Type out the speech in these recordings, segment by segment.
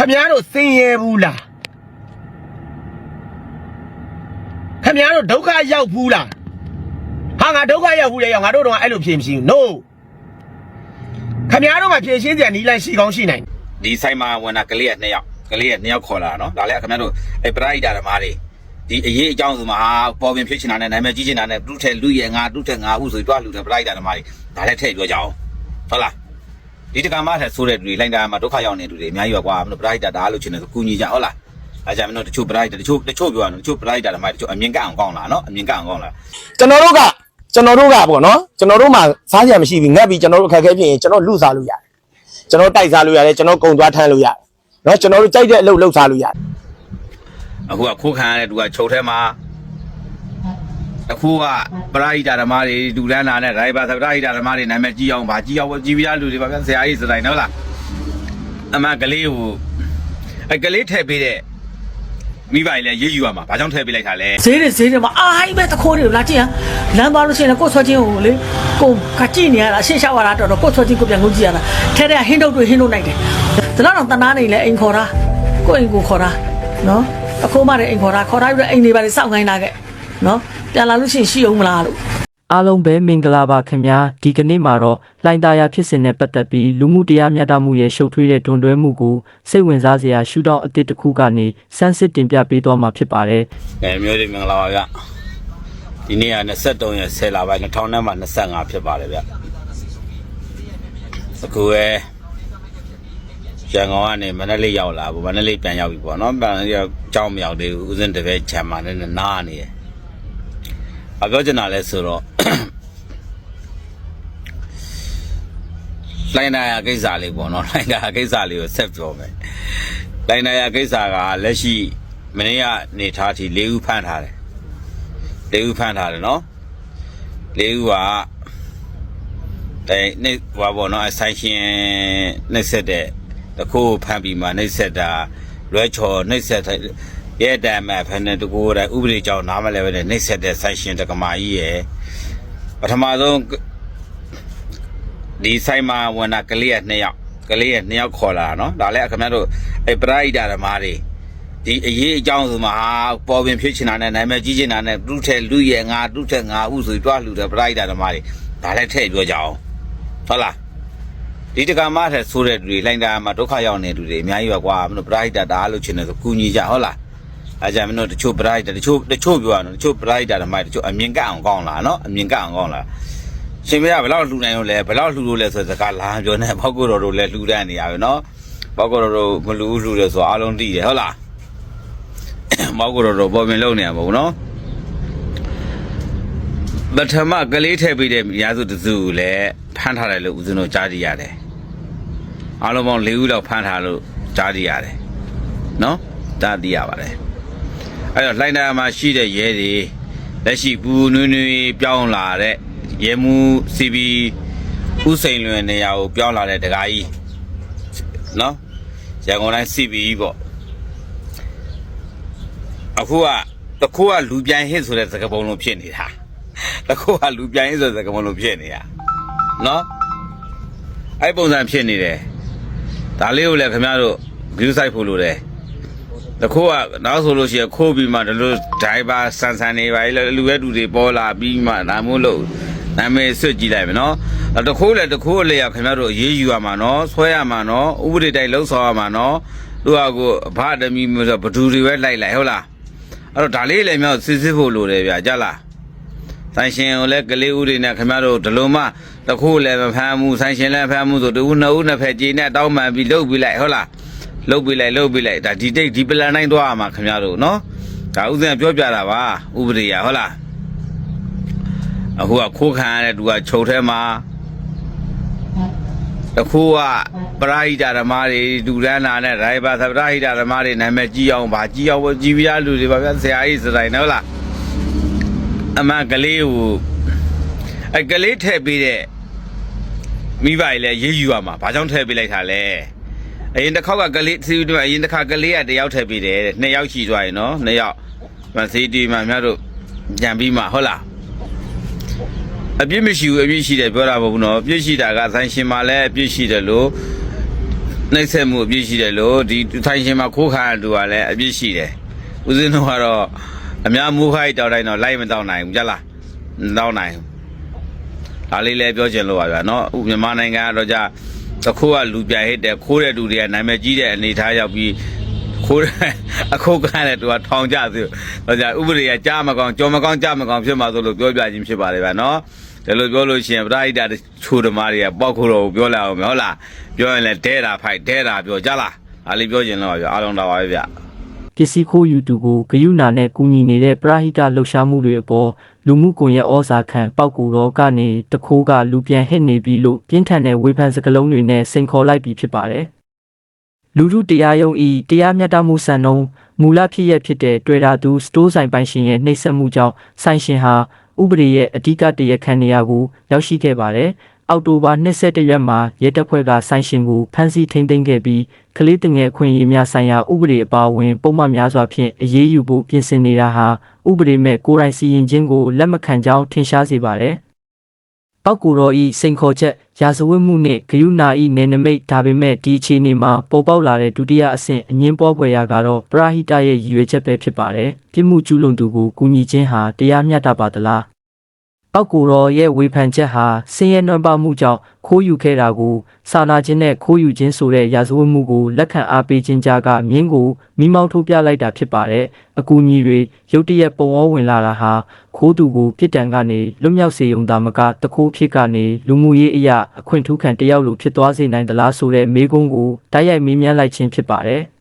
ခမည်းတော်စင်ရဲဘူးလားခမည်းတော်ဒုက္ခရောက်ဘူးလားဟာငါဒုက္ခရောက်ဘူးလေရောငါတို့တော့အဲ့လိုဖြေမရှိဘူး no ခမည်းတော်မှာဖြေရှင်းစရာနီးလိုက်ရှိကောင်းရှိနိုင်ဒီဆိုင်မှာဝင်တာကလေးကနှစ်ယောက်ကလေးကနှစ်ယောက်ခေါ်လာတာနော်ဒါလည်းခင်ဗျားတို့အဲပရိုက်တာဓမ္မတွေဒီအရေးအကြောင်းဆိုမှာဟာပေါ်ပင်ဖြစ်ချင်တာနဲ့နာမည်ကြီးချင်တာနဲ့သူ့ထဲလူရဲ့ငါသူ့ထဲငါဥဆိုတွားလူတဲ့ပရိုက်တာဓမ္မတွေဒါလည်းထည့်ပြောကြအောင်ဟုတ်လား ဒီတက္ကမထက်ဆိုးတဲ့လူတွေလိုင်းတာမှာဒုက္ခရောက်နေလူတွေအများကြီးပါကွာမင်းတို့ပရိုက်တာဒါလို့ချင်တယ်ဆိုကူညီကြဟုတ်လားအဲကြမင်းတို့တချို့ပရိုက်တာတချို့တချို့ပြောရအောင်တချို့ပရိုက်တာဓမ္မတွေတချို့အမြင်ကအောင်ကောင်းလားနော်အမြင်ကအောင်ကောင်းလားကျွန်တော်တို့ကကျွန်တော်တို့ကပေါ့နော်ကျွန်တော်တို့မှာစားစရာမရှိဘူးငတ်ပြီးကျွန်တော်တို့အခက်အခဲဖြစ်ရင်ကျွန်တော်လူစားလို့ရတယ်ကျွန်တော်တိုက်စားလို့ရတယ်ကျွန်တော်ကုံသွားထမ်းလို့ရတယ်နော်ကျွန်တော်တို့ကြိုက်တဲ့အလုပ်လုပ်စားလို့ရတယ်အခုကခိုးခံရတဲ့သူကချုပ်ထဲမှာ အခုကပရိဟိတဓမ္မတွေဒူလန်းလာနဲ့ဒရိုင်ဘာသပရိဟိတဓမ္မတွေနာမည်ကြီးအောင်ဗာကြီးအောင်ကြီးပြားလူတွေပါဗျဆရာကြီးစတိုင်းဟုတ်လားအမကလေးကိုအဲကလေးထည့်ပေးတဲ့မိဘကြီးလည်းရေးယူရမှာဘာကြောင့်ထည့်ပေးလိုက်တာလဲဈေးတွေဈေးတွေမှာအာဟိုက်ပဲတခိုးတွေလာကြည့်ဟမ်လမ်းသွားလို့ရှိရင်ကိုယ်ဆွဲချင်းကိုလေကိုကကြည့်နေရတာအရှင်းရှောက်ရတာတော်တော်ကိုယ်ဆွဲချင်းကိုပြန်ငုံကြည့်ရတာထဲထဲဟင်းတုတ်တွေဟင်းတုတ်နိုင်တယ်ဒါတော့တနာနေလဲအိမ်ခေါ်တာကိုယ့်အိမ်ကိုခေါ်တာနော်အခိုးမတဲ့အိမ်ခေါ်တာခေါ်ထားပြီးတော့အိမ်တွေပါလေစောင့်ခိုင်းတာခဲ့ နော်ပြန်လာလို့ရှိရင်ရှိအောင်မလားလို့အားလုံးပဲမင်္ဂလာပါခင်ဗျာဒီကနေ့မှာတော့လိုင်းသားရဖြစ်စဉ်နဲ့ပတ်သက်ပြီးလူမှုတရားမျှတမှုရဲ့ရှုပ်ထွေးတဲ့တွန်တွဲမှုကိုစိတ်ဝင်စားစရာရှုထောင့်အသစ်တစ်ခုကနေစမ်းစစ်တင်ပြပေးသွားမှာဖြစ်ပါတယ်အဲမျိုးတွေမင်္ဂလာပါဗျဒီနေ့က23ရက်10လပိုင်း2000နဲ့မှ25ဖြစ်ပါတယ်ဗျအခုပဲရန်ကုန်ကနေမန္တလေးရောက်လာဘူးမန္တလေးပြန်ရောက်ပြီပေါ့နော်ပြန်ရောက်ကြောင်းမရောက်သေးဘူးဦးစင်းတပည့်ချမ်းမာနေနဲ့နားနေတယ် အပြောချင်တာလဲဆိုတော့လိုင်းနာယာကိစ္စလေးပေါ့နော်လိုင်းနာယာကိစ္စလေးကိုဆက်ပြောမယ်လိုင်းနာယာကိစ္စကလက်ရှိမနေ့ကနေထားထိ၄ဦးဖမ်းထားတယ်၄ဦးဖမ်းထားတယ်နော်၄ဦးကအဲနေဟောပေါ့နော်အဆိုင်ရှင်နှိပ်ဆက်တဲ့တခုဖမ်းပြီးမှနှိပ်ဆက်တာလွဲချော်နှိပ်ဆက်တဲ့ ရဲ့တမ်းမဲ့ဖမ်းတဲ့တကူတဲ့ဥပဒေကြောင့်နားမလဲပဲနဲ့နှိပ်ဆက်တဲ့ဆိုင်ရှင်တက္ကမကြီးရယ်ပထမဆုံးဒီဆိုင်မှာဝင်တာကလေးကနှစ်ယောက်ကလေးကနှစ်ယောက်ခေါ်လာတာနော်ဒါလည်းခင်ဗျားတို့အဲပရိဟိတဓမ္မတွေဒီအရေးအကြောင်းဆိုမှာဟာပေါ်ပင်ဖြစ်ချင်တာနဲ့နာမည်ကြီးချင်တာနဲ့သူ့ထဲလူရဲ့ငါသူ့ထဲငါဥဆိုပြီးတွားလူတဲ့ပရိဟိတဓမ္မတွေဒါလည်းထည့်ပြောကြအောင်ဟုတ်လားဒီတက္ကမထက်ဆိုးတဲ့လူတွေလိုင်းတာမှာဒုက္ခရောက်နေလူတွေအများကြီးပါကွာမင်းတို့ပရိဟိတဒါလို့ချင်တယ်ဆိုကူညီကြဟုတ်လား အဲကြမင်းတို့တချို့ပရိဟိတတချို့တချို့ပြောရအောင်တချို့ပရိဟိတဓမ္မတွေတချို့အမြင်ကအောင်ကောင်းလားနော်အမြင်ကအောင်ကောင်းလားရှင်မရဘယ်လောက်လှူနိုင်လို့လဲဘယ်လောက်လှူလို့လဲဆိုတဲ့စကားလာပြောနေဘောက်ကိုတော်တို့လည်းလှူတတ်နေရပြီနော်ဘောက်ကိုတော်တို့မလှူဘူးလှူတယ်ဆိုတော့အားလုံးသိတယ်ဟုတ်လားဘောက်ကိုတော်တို့ပေါ်ပင်လုံနေရမဟုတ်ဘူးနော်ပထမကလေးထည့်ပေးတဲ့ရာစုတစုကိုလည်းဖမ်းထားတယ်လို့ဦးဇင်းတို့ကြားကြည့်ရတယ်အားလုံးပေါင်း၄ဦးလောက်ဖမ်းထားလို့ကြားကြည့်ရတယ်နော်ကြားသိရပါတယ် အဲ့တော့လှိုင်းနာမှာရှိတဲ့ရဲတွေလက်ရှိပူနွေးနွေးပြောင်းလာတဲ့ရဲမှုစီဘီဥစိန်လွင်နေရာကိုပြောင်းလာတဲ့တကားကြီးနော်ရန်ကုန်တိုင်းစီဘီပေါ့အခုကတခုကလူပြန်ဟစ်ဆိုတဲ့စကားပုံလုံးဖြစ်နေတာတခုကလူပြန်ဟစ်ဆိုတဲ့စကားပုံလုံးဖြစ်နေတာနော်အဲ့ပုံစံဖြစ်နေတယ်ဒါလေးကိုလည်းခင်ဗျားတို့ view site ဖို့လို့တယ် တခိုးကနောက်ဆိုလို့ရှိရင်ခိုးပြီးမှဒီလိုဒိုင်ဘာဆန်ဆန်နေပါလေလူရဲ့တူတွေပေါ်လာပြီးမှဒါမို့လို့နာမည်ဆွတ်ကြည့်လိုက်မယ်နော်အဲ့တခိုးလည်းတခိုးလေးရခင်ဗျားတို့အေးအေးယူရမှာနော်ဆွဲရမှာနော်ဥပဒေတိုင်းလှုပ်ဆောင်ရမှာနော်သူကကိုဘာတမီမျိုးဆိုဘဒူတွေပဲလိုက်လိုက်ဟုတ်လားအဲ့တော့ဒါလေးလည်းမြောက်စစ်စစ်ဖို့လိုတယ်ဗျာကြလားဆိုင်ရှင်ကိုလည်းကလေးဦးတွေနဲ့ခင်ဗျားတို့ဒီလိုမှတခိုးလည်းမဖမ်းဘူးဆိုင်ရှင်လည်းမဖမ်းဘူးဆိုတူနှစ်ဦးနှစ်ဖက်ကြည်နဲ့တောင်းပန်ပြီးလှုပ်ပြီးလိုက်ဟုတ်လား လုတ်ပြလိုက်လုတ်ပြလိုက်ဒါဒီတိတ်ဒီပလန်တိုင်းသွားရမှာခင်ဗျားတို့နော်ဒါဥစဉ်ပြောပြတာပါဥပဒေရဟုတ်လားအခုကခိုးခံရတဲ့သူကချုပ်ထဲမှာတခုကပရိဟိတဓမ္မတွေဒူလန်းလာနဲ့ဒရိုင်ဘာသပရိဟိတဓမ္မတွေနာမည်ကြီးအောင်ဗာကြီးအောင်ကြီးပြားလူတွေပါဗျဆရာကြီးစတိုင်းနော်ဟုတ်လားအမကလေးကိုအဲကလေးထည့်ပေးတဲ့မိဘကြီးလည်းရေးယူရမှာဘာကြောင့်ထည့်ပေးလိုက်တာလဲ အရင်တစ်ခေါက်ကကလေးစီတူအရင်တစ်ခါကလေးကတယောက်ထည့်ပြီးတယ်တဲ့နှစ်ယောက်ရှိသွားရင်နော်နှစ်ယောက်မစီတီမှာများတို့ပြန်ပြီးမှဟုတ်လားအပြစ်မရှိဘူးအပြစ်ရှိတယ်ပြောတာမဟုတ်ဘူးနော်အပြစ်ရှိတာကဆိုင်ရှင်မှာလည်းအပြစ်ရှိတယ်လို့နှိမ့်ဆက်မှုအပြစ်ရှိတယ်လို့ဒီထိုင်ရှင်မှာခိုးခါရတူကလည်းအပြစ်ရှိတယ်ဦးဇင်းတို့ကတော့အများမူခိုက်တောက်တိုင်းတော့လိုက်မတောက်နိုင်ဘူးကြလားမတောက်နိုင်ဘူးဒါလေးလည်းပြောချင်လို့ပါဗျာနော်ဥမြန်မာနိုင်ငံကတော့じゃ တခိုးကလူပြိုင်ဟစ်တယ်ခိုးတဲ့တူတွေကနာမည်ကြီးတဲ့အနေထားရောက်ပြီးခိုးတဲ့အခုကလည်းသူကထောင်ကြသူတော့じゃဥပဒေကကြားမကောင်းကြော်မကောင်းကြားမကောင်းဖြစ်မှာဆိုလို့ပြောပြခြင်းဖြစ်ပါတယ်ဗျာနော်ဒါလို့ပြောလို့ရှိရင်ပရိဒတ်ချိုးဓမ္မတွေကပောက်ခုတော့ပြောလာအောင်မဟုတ်လားပြောရင်လည်းဒဲတာဖိုက်ဒဲတာပြောကြလားအားလေးပြောချင်တော့ဗျအားလုံးတော်ပါပဲဗျပ စ္စည်းခိုးယူသူကိုဂယုဏနဲ့ကူညီနေတဲ့ပရဟိတလှုပ်ရှားမှုတွေအပေါ်လူမှုကွန်ရက်ဩဇာခံပောက်ကူတော့ကနေတခိုးကလူပြန်ဟစ်နေပြီလို့ပြင်းထန်တဲ့ဝေဖန်စကားလုံးတွေနဲ့စိန်ခေါ်လိုက်ပြီးဖြစ်ပါတယ်။လူထုတရားရုံးဤတရားမျှတမှုစံနှုန်းမူလဖြစ်ရဖြစ်တဲ့တွေ့တာသူစတိုးဆိုင်ပိုင်ရှင်ရဲ့နှိပ်စက်မှုကြောင့်ဆိုင်ရှင်ဟာဥပဒေရဲ့အဓိကတရားခံနေရာကိုရောက်ရှိခဲ့ပါတယ်။ အောက်တိုဘာ22ရက်မှာရဲတပ်ဖွဲ့ကဆိုင်ရှင်ကိုဖမ်းဆီးထိန်းသိမ်းခဲ့ပြီးကလေးတငယ်အခွင့်အရေးများဆိုင်ရာဥပဒေအပါအဝင်ပုံမှန်များစွာဖြင့်အရေးယူဖို့ပြင်ဆင်နေတာဟာဥပဒေမဲ့ကိုယ်တိုင်စီရင်ခြင်းကိုလက်မခံကြောင်းထင်ရှားစေပါတယ်။ပောက်ကူတော်ဤစိန်ခေါ်ချက်ရာဇဝတ်မှုနှင့်ဂယုဏဤနယ်နိမိတ်ဒါပေမဲ့ဒီအခြေအနေမှာပေါ်ပေါက်လာတဲ့ဒုတိယအဆင့်အငင်းပွားဖွယ်ရာကတော့ပရာဟိတရဲ့ရည်ရွယ်ချက်ပဲဖြစ်ပါတယ်။ပြစ်မှုကျူးလွန်သူကိုကူညီခြင်းဟာတရားမျှတပါသလား။ ပောက်ကိုရောရဲ့ဝေဖန်ချက်ဟာဆင်းရဲနွမ်းပါမှုကြောင့်ခိုးယူခဲ့တာကိုစာနာခြင်းနဲ့ခိုးယူခြင်းဆိုတဲ့ရာဇဝတ်မှုကိုလက်ခံအားပေးခြင်းကြားကမြင်းကိုမိမောင်းထုတ်ပြလိုက်တာဖြစ်ပါတယ်။အကူအညီတွေရုတ်တရက်ပုံဝဝင်လာတာဟာခိုးသူကိုပြစ်ဒဏ်ကနေလွတ်မြောက်စေုံသာမကတခိုးဖြစ်ကနေလူမှုရေးအရာအခွင့်ထူးခံတယောက်လိုဖြစ်သွားစေနိုင်သလားဆိုတဲ့မေးခွန်းကိုတိုက်ရိုက်မေးမြန်းလိုက်ခြင်းဖြစ်ပါတယ်။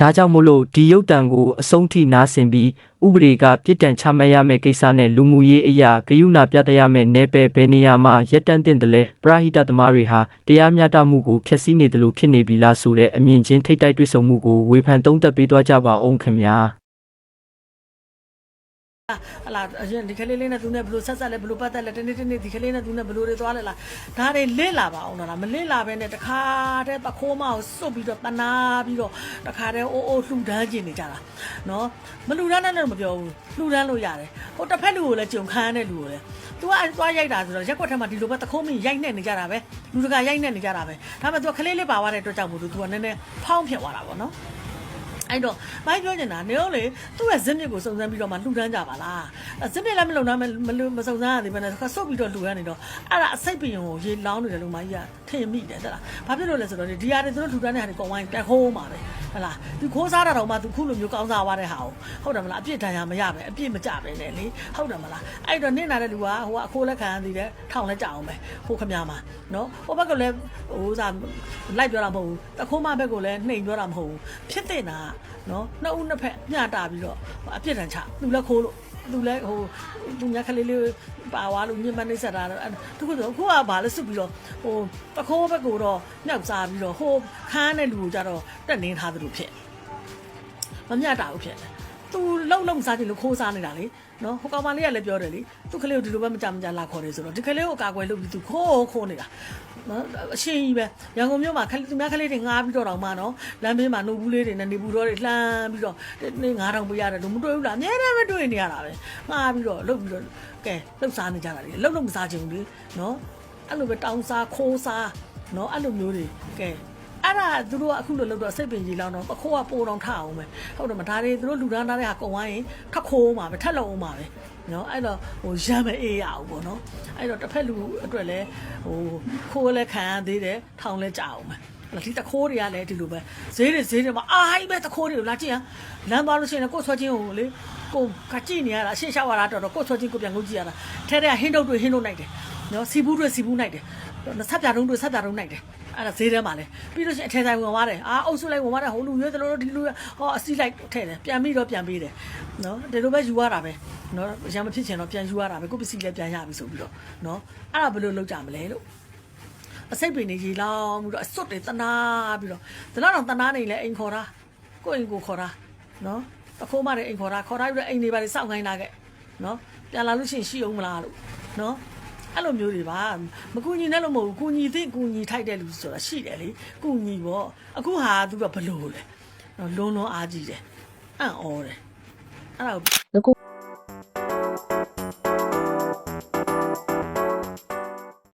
ဒါကြောင့်မို့လို့ဒီရုပ်တံကိုအဆုံးထိနားဆင်ပြီးဥပဒေကပြစ်ဒဏ်ချမှတ်ရမယ့်ကိစ္စနဲ့လူမှုရေးအရာဂယုဏပြတရမယ့်내ပယ်ဘယ်နေရာမှာရက်တန့်တင်တယ်လဲပရာဟိတသမားတွေဟာတရားမျှတမှုကိုဖျက်ဆီးနေတယ်လို့ဖြစ်နေပြီလားဆိုတဲ့အမြင်ချင်းထိတ်တိုက်တွေ့ဆုံမှုကိုဝေဖန်သုံးသပ်ပေးသွားကြပါအောင်ခင်ဗျာ ဟလာဒီကလေးလေးနဲ့သူနဲ့ဘလို့ဆက်ဆက်လဲဘလို့ပတ်သက်လဲတနေ့တနေ့ဒီကလေးနဲ့သူနဲ့ဘလို့တွေသွားလဲလားဒါတွေလစ်လာပါအောင်လားမလစ်လာဘဲနဲ့တခါတည်းပခိုးမအောင်စွတ်ပြီးတော့တနာပြီးတော့တခါတည်းအိုးအိုးလှူဒန်းကျင်နေကြတာနော်မလှူဒန်းနဲ့တော့မပြောဘူးလှူဒန်းလို့ရတယ်ဟိုတစ်ဖက်လူကိုလည်းကြုံခန်းတဲ့လူကိုလည်းသူကသွားရိုက်တာဆိုတော့ရက်ွက်ထဲမှာဒီလိုပဲတခုံးမင်းရိုက်နေနေကြတာပဲလူတကာရိုက်နေနေကြတာပဲဒါပေမဲ့သူကကလေးလေးပါသွားတဲ့အတွက်ကြောင့်မို့လို့သူကနည်းနည်းဖောင်းဖြစ်သွားတာပေါ့နော် အဲ့တော့မိုင်းပြောနေတာနေတော့လေသူ့ရဲ့ဇင်းမြစ်ကိုစုံစမ်းပြီးတော့မှလှူဒန်းကြပါလားအဲဇင်းမြစ်လည်းမလုံတော့မမလူမစုံစမ်းရသေးဘဲနဲ့ခါဆုတ်ပြီးတော့လှူဒန်းနေတော့အဲ့ဒါအစိတ်ပင်ကိုရေလောင်းနေတယ်လို့မိုင်းကြီးကထင်မိတယ်တဲ့လားဘာဖြစ်လို့လဲဆိုတော့ဒီဟာတွေသူတို့လှူဒန်းတဲ့ဟာတွေကောင်းဝိုင်းတက်ခိုးမှာပဲ ဟလားသူခိုးစားတာတော့မှသူခုလိုမျိုးကောင်းစားသွားတဲ့ဟာကိုဟုတ်တယ်မလားအပြစ်ဒဏ်ရာမရပဲအပြစ်မကြပဲနဲ့လေဟုတ်တယ်မလားအဲ့တော့နင့်နာတဲ့လူကဟိုကအခိုးလက်ခံရသေးတယ်ထောင်လက်ကြအောင်ပဲဟိုခမရမှာနော်ဟိုဘက်ကလည်းဟိုစားလိုက်ပြောတာမဟုတ်ဘူးတခိုးမဘက်ကလည်းနှိမ်ပြောတာမဟုတ်ဘူးဖြစ်တဲ့နာကနော်နှစ်ဦးနှစ်ဖက်မျှတာပြီးတော့အပြစ်ဒဏ်ချသူလည်းခိုးလို့ သူလည်းဟိုသူညာကလေးလေးပါသွားလို့ညင်မနှိမ့်ဆက်တာတော့တခုဆိုခုကဘာလဲစွတ်ပြီးတော့ဟိုတခိုးဘက်ကိုတော့မြောက်စားပြီးတော့ဟိုခန်းတဲ့လူကိုကြတော့တက်နေထားသလိုဖြစ်မမျှတာဘူးဖြစ် သူလုံလုံစားတယ်လို့ခိုးစားနေတာလေနော်ဟိုကောင်မလေးကလည်းပြောတယ်လေသူကလေးကိုဒီလိုပဲမကြမကြလာခေါ်တယ်ဆိုတော့ဒီကလေးကိုကာကွယ်လုပ်ပြီးသူခိုးခိုးနေတာနော်အရှင်ကြီးပဲရန်ကုန်မြို့မှာခလေးသူများခလေးတွေငားပြီးတော့တောင်မှနော်လမ်းဘေးမှာနှုတ်ဘူးလေးတွေနဲ့နေဘူးတော့တွေလှမ်းပြီးတော့နေ9000ပေးရတယ်လို့မတွေ့ဘူးလားအများနဲ့ပဲတွေ့နေရတာပဲငားပြီးတော့လှုပ်ပြီးတော့ကဲလှုပ်စားနေကြတာလေလှုပ်လို့မစားချင်ဘူးလေနော်အဲ့လိုပဲတောင်းစားခိုးစားနော်အဲ့လိုမျိုးတွေကဲ အဲ့ဒါသူတို့ကအခုလိုလုပ်တော့စိတ်ပင်ကြီးလောင်းတော့ပခိုးကပိုးတော့ထအောင်ပဲဟုတ်တယ်မဒါတွေသူတို့လူဒန်းသားတဲ့ဟာကုံဝိုင်းရင်ထက်ခိုးမှာပဲထက်လုံးအောင်မှာပဲနော်အဲ့တော့ဟိုရမ်းမအေးရအောင်ပေါ့နော်အဲ့တော့တစ်ဖက်လူအတွက်လည်းဟိုခိုးလည်းခံရသေးတယ်ထောင်လည်းကြအောင်ပဲအဲ့ဒီတခိုးတွေကလည်းဒီလိုပဲဈေးတွေဈေးတွေမှာအာဟိုက်ပဲတခိုးတွေလာကြည့်ရလမ်းသွားလို့ရှိရင်ကိုယ်ဆွဲချင်းကိုလေကိုကကြည့်နေရတာအရှင်းရှောက်ရတာတော့ကိုယ်ဆွဲချင်းကိုပြန်ကိုကြည့်ရတာထဲထဲဟင်းတုတ်တွေဟင်းတုတ်နိုင်တယ်နော်စီဘူးတွေစီဘူးနိုင်တယ်ဆက်ပြတုံးတွေဆက်ပြတုံးနိုင်တယ် အဲ့ဒါဈေးထဲမှာလေပြီးလို့ရှိရင်အထဲဆိုင်ဝင်သွားတယ်အာအုပ်စုလိုက်ဝင်သွားတယ်ဟိုလူရွေးတယ်လို့ဒီလူဟောအစီလိုက်ထဲတယ်ပြန်ပြီးတော့ပြန်ပေးတယ်နော်ဒီလိုပဲယူရတာပဲနော်ရံမဖြစ်ချင်တော့ပြန်ယူရတာပဲကိုပစ္စည်းလည်းပြန်ရပြီဆိုပြီးတော့နော်အဲ့ဒါဘယ်လိုလုပ်ကြမလဲလို့အစိတ်ပင်နေရေလောင်းပြီးတော့အစွတ်တွေတနာပြီးတော့ဒီလောက်တော့တနာနေလဲအိမ်ခေါ်တာကိုယ့်အိမ်ကိုခေါ်တာနော်တခိုးမတဲ့အိမ်ခေါ်တာခေါ်တာပြီးတော့အိမ်တွေပါလေစောင့်ခိုင်းလာခဲ့နော်ပြန်လာလို့ရှိရင်ရှိအောင်မလားလို့နော် အဲ့လိုမျိုးတွေပါမကူညီနဲ့လို့မဟုတ်ဘူးကူညီသင့်ကူညီထိုက်တဲ့လူဆိုတာရှိတယ်လေကူညီပေါ့အခုဟာသူကဘလို့လဲနော်လုံးလုံးအားကြီးတယ်အံ့ဩတယ်အဲ့ဒါကိုငကူ